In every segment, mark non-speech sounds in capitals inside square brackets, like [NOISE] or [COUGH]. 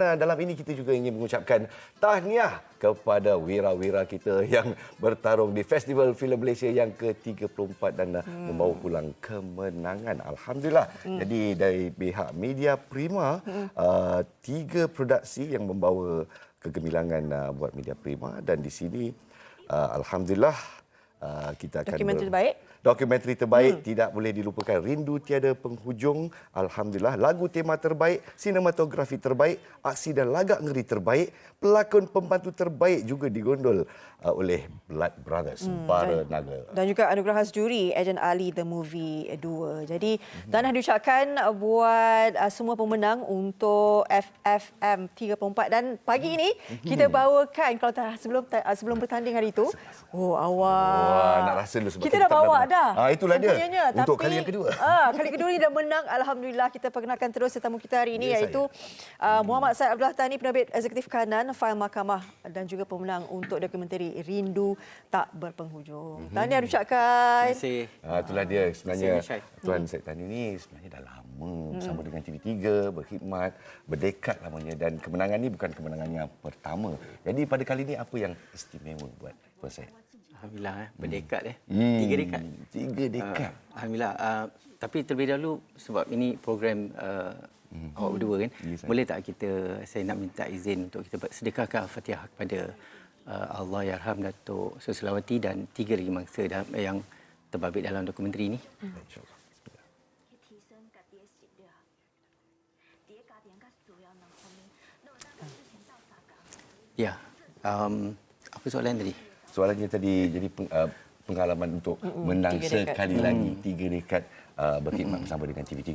Nah, dalam ini kita juga ingin mengucapkan tahniah kepada wira-wira kita [LAUGHS] yang bertarung di Festival Filem Malaysia yang ke-34 dan hmm. membawa pulang kemenangan. Alhamdulillah. Hmm. Jadi dari pihak Media Prima, hmm. uh, tiga produksi yang membawa kegemilangan uh, buat Media Prima dan di sini uh, Alhamdulillah uh, kita akan... Dokumentari ber- terbaik? Dokumentari terbaik hmm. tidak boleh dilupakan. Rindu tiada penghujung. Alhamdulillah. Lagu tema terbaik, sinematografi terbaik, aksi dan lagak ngeri terbaik, pelakon pembantu terbaik juga digondol uh, oleh Blood Brothers, hmm. Bara Naga. Dan juga anugerah khas juri Agent Ali The Movie 2. Jadi, hmm. tahniah diucapkan buat uh, semua pemenang untuk FFM 34 dan pagi ini hmm. kita bawakan kalau tak, sebelum sebelum bertanding hari itu. Oh, awak. Wah, nak rasa dulu sebab kita, kita dah bawa dah. Ah itulah dia. Untuk Tapi, kali yang kedua. [LAUGHS] Ah kali kedua ni dah menang alhamdulillah kita perkenalkan terus tetamu kita hari ini ya, iaitu uh, Muhammad Said Abdullah Tani penerbit eksekutif kanan fail mahkamah dan juga pemenang untuk dokumentari Rindu Tak Berpenghujung. Mm-hmm. Tahniah ucapkan. Terima kasih. Ah itulah dia sebenarnya Tuan Said Tani ni sebenarnya dah lama bersama dengan TV3 berkhidmat berdekat lamanya dan kemenangan ni bukan kemenangan yang pertama. Jadi pada kali ini apa yang istimewa buat Tuan Said? Alhamdulillah eh, berdekat eh. Hmm. Tiga dekat. Tiga dekat. Uh, Alhamdulillah. Uh, tapi terlebih dahulu sebab ini program uh, hmm. awak berdua kan. Yes, boleh tak kita saya nak minta izin untuk kita sedekahkan Al-Fatihah kepada uh, Allah Yarham Datuk Susulawati dan tiga lagi mangsa yang terbabit dalam dokumentari ini. Hmm. InsyaAllah. Ya, um, apa soalan tadi? Soalannya tadi jadi uh, pengalaman untuk mm-hmm. menang tiga sekali dekat. lagi mm. tiga dekat uh, berkhidmat mm. bersama dengan TV3?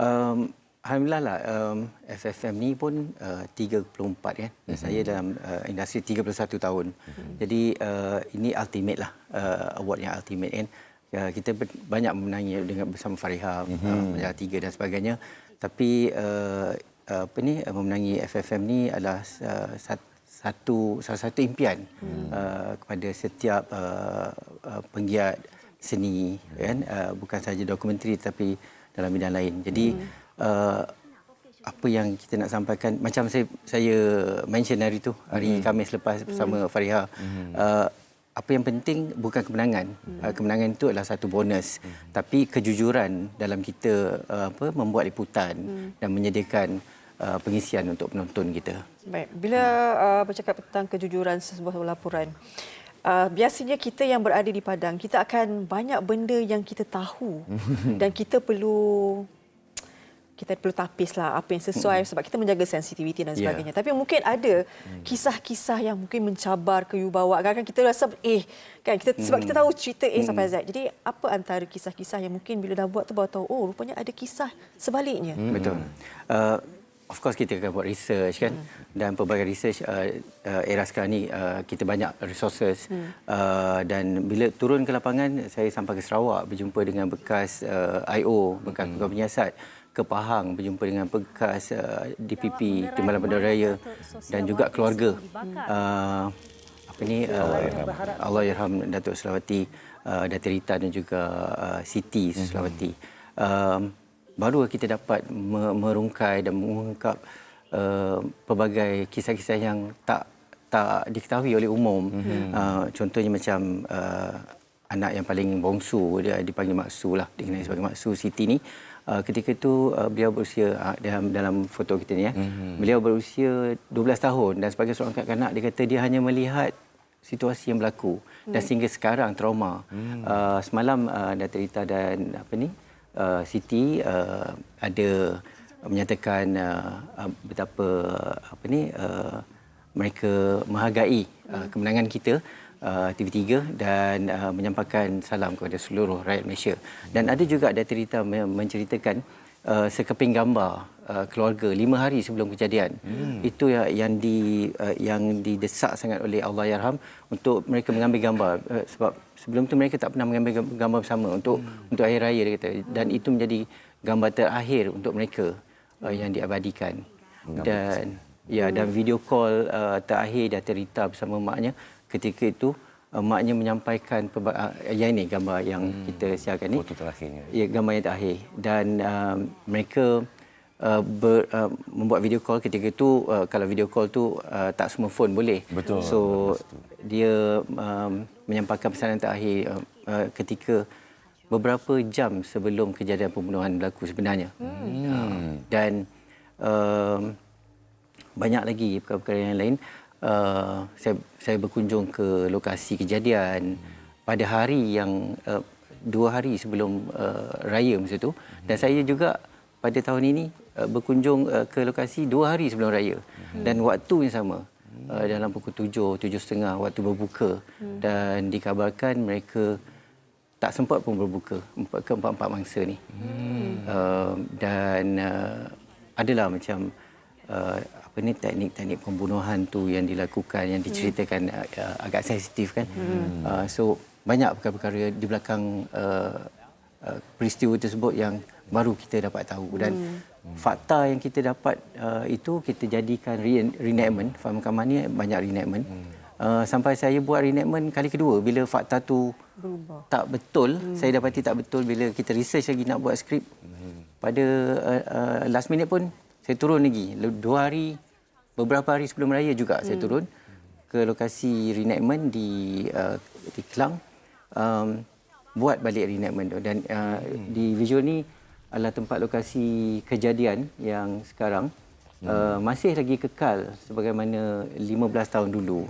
Um, Alhamdulillah lah, um, FFM ni pun uh, 34 kan. Mm-hmm. Saya dalam uh, industri 31 tahun. Mm-hmm. Jadi uh, ini ultimate lah, uh, award yang ultimate kan. Uh, kita banyak memenangi dengan bersama Fariha, mm-hmm. uh, Tiga dan sebagainya. Tapi uh, apa ni, uh, memenangi FFM ni adalah uh, satu satu salah satu impian hmm. uh, kepada setiap uh, uh, penggiat seni kan uh, bukan saja dokumentari tapi dalam bidang lain. Jadi hmm. uh, apa yang kita nak sampaikan macam saya saya mention hari itu hari hmm. Khamis lepas bersama hmm. Fariha hmm. uh, apa yang penting bukan kemenangan. Hmm. Uh, kemenangan itu adalah satu bonus. Hmm. Tapi kejujuran dalam kita uh, apa membuat liputan hmm. dan menyediakan uh, pengisian untuk penonton kita. Baik, bila uh, bercakap tentang kejujuran sebuah laporan, uh, biasanya kita yang berada di padang, kita akan banyak benda yang kita tahu [LAUGHS] dan kita perlu kita perlu tapis lah apa yang sesuai hmm. sebab kita menjaga sensitiviti dan ya. sebagainya. Yeah. Tapi mungkin ada hmm. kisah-kisah yang mungkin mencabar ke bawa. Kadang-kadang kita rasa eh kan kita sebab kita hmm. tahu cerita A sampai Z. Jadi apa antara kisah-kisah yang mungkin bila dah buat tu baru tahu oh rupanya ada kisah sebaliknya. Betul. Uh, of course kita akan buat research kan hmm. dan pelbagai research uh, uh, era sekarang ni uh, kita banyak resources hmm. uh, dan bila turun ke lapangan saya sampai ke Sarawak berjumpa dengan bekas uh, IO bekas hmm. pegawai penyiasat ke Pahang berjumpa dengan bekas uh, DPP Timbalan Bandar Raya dan juga keluarga uh, apa ni uh, Allah Yarham Datuk Selawati uh, Datuk Rita dan juga uh, Siti Selawati hmm. um, baru kita dapat merungkai dan mengungkap uh, pelbagai kisah-kisah yang tak tak diketahui oleh umum. Mm-hmm. Uh, contohnya macam uh, anak yang paling bongsu dia dipanggil Maksu lah dikenali sebagai Maksu Siti ni. Uh, ketika itu uh, beliau berusia uh, dalam dalam foto kita ni ya. Mm-hmm. Beliau berusia 12 tahun dan sebagai seorang kanak-kanak dia kata dia hanya melihat situasi yang berlaku mm. dan sehingga sekarang trauma. Mm. Uh, semalam uh, Datuk Rita dan apa ni uh, Siti uh, ada menyatakan uh, uh, betapa apa ni uh, mereka menghargai uh, kemenangan kita uh, TV3 dan uh, menyampaikan salam kepada seluruh rakyat Malaysia. Dan ada juga ada cerita menceritakan uh, sekeping gambar uh, keluarga lima hari sebelum kejadian. Hmm. Itu yang, yang di uh, yang didesak sangat oleh Allah Yarham untuk mereka mengambil gambar uh, sebab sebelum tu mereka tak pernah mengambil gambar bersama untuk hmm. untuk akhir raya dia kata dan itu menjadi gambar terakhir untuk mereka uh, yang diabadikan dan ya dan video call uh, terakhir dia cerita bersama maknya ketika itu uh, maknya menyampaikan uh, yang ini gambar yang hmm. kita siarkan ni foto terakhirnya ya gambar yang terakhir dan uh, mereka uh, ber, uh, membuat video call ketika itu uh, kalau video call tu uh, tak semua phone boleh. Betul. So dia um, menyampaikan pesanan terakhir uh, uh, ketika beberapa jam sebelum kejadian pembunuhan berlaku sebenarnya. Hmm. Uh, dan um, banyak lagi perkara-perkara yang lain. Uh, saya saya berkunjung ke lokasi kejadian pada hari yang uh, dua hari sebelum uh, raya masa tu. Dan saya juga pada tahun ini uh, berkunjung uh, ke lokasi dua hari sebelum raya. Dan waktu yang sama uh, dalam pukul tujuh tujuh setengah waktu berbuka. Dan dikabarkan mereka tak sempat pun berbuka. Empat ke empat empat mangsa ni. Uh, dan uh, adalah macam uh, apa ni teknik-teknik pembunuhan tu yang dilakukan yang diceritakan uh, uh, agak sensitif kan? Uh, so banyak perkara-perkara di belakang uh, uh, peristiwa tersebut yang baru kita dapat tahu. Dan fakta yang kita dapat uh, itu kita jadikan re- reenactment. Faham kamar ni? Banyak reenactment. Uh, sampai saya buat reenactment kali kedua bila fakta tu Berubah. tak betul saya dapati tak betul bila kita research lagi nak buat skrip. Pada uh, uh, last minute pun saya turun lagi. Dua hari beberapa hari sebelum raya juga saya turun ke lokasi reenactment di uh, di Kelang. Um, buat balik reenactment tu. Dan uh, di visual ni adalah tempat lokasi kejadian yang sekarang. Uh, masih lagi kekal sebagaimana 15 tahun dulu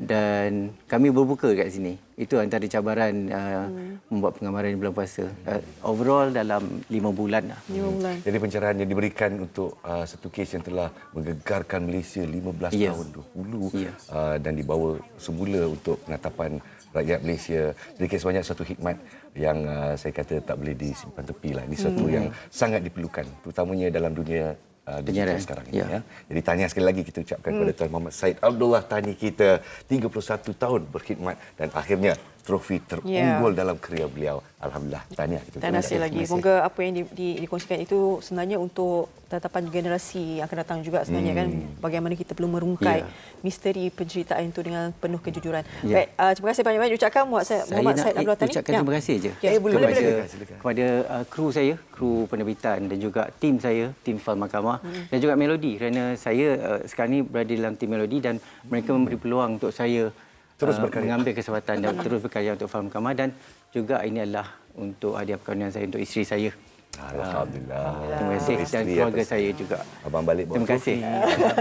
dan kami berbuka kat sini itu antara cabaran uh, membuat penggambaran di bulan puasa uh, overall dalam 5 bulan lah Lima bulan. Jadi pencerahan yang diberikan untuk uh, satu kes yang telah menggegarkan Malaysia 15 Ya. tahun dahulu Ya. uh, dan dibawa semula untuk penatapan rakyat Malaysia. Jadi kes banyak satu hikmat yang uh, saya kata tak boleh disimpan tepi lah. Ini satu Hmm. yang sangat diperlukan terutamanya dalam dunia uh, digital Penyiaran. sekarang ini. Ya. Ya. Jadi tahniah sekali lagi kita ucapkan kepada Tuan Muhammad Said Abdullah Tani kita 31 tahun berkhidmat dan akhirnya trofi terunggul dalam kerjaya beliau. Alhamdulillah. Tahniah kita. Dan nasib lagi. Moga apa yang di, di, dikongsikan itu sebenarnya untuk tatapan generasi yang akan datang juga sebenarnya kan bagaimana kita perlu merungkai Ya. misteri penceritaan itu dengan penuh kejujuran. Ya. Baik, uh, terima kasih banyak-banyak ucapkan Muhammad Said, saya Muhammad nak Said Abdullah Tani. ucapkan Ya. terima kasih je Ya, Eh, boleh, kepada, boleh, silakan. kepada uh, kru saya, kru penerbitan dan juga tim saya, tim Fal Mahkamah Hmm. dan juga Melodi kerana saya uh, sekarang ni berada dalam tim Melodi dan mereka memberi peluang untuk saya Terus uh, berkarya. mengambil kesempatan dan [LAUGHS] terus berkarya untuk Fal Mahkamah dan juga ini adalah untuk hadiah perkahwinan saya untuk isteri saya. Alhamdulillah. Terima kasih Untuk dan keluarga atas- saya juga. Abang balik Terima kasih.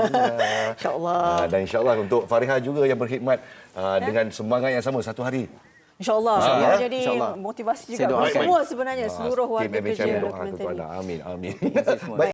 [LAUGHS] InsyaAllah. Ah, dan insyaAllah untuk Fariha juga yang berkhidmat ah, dengan semangat yang sama satu hari. InsyaAllah. Ah, Ia ya. jadi InsyaAllah. motivasi juga semua sebenarnya seluruh warga kerja doa Amin. Amin. Baik.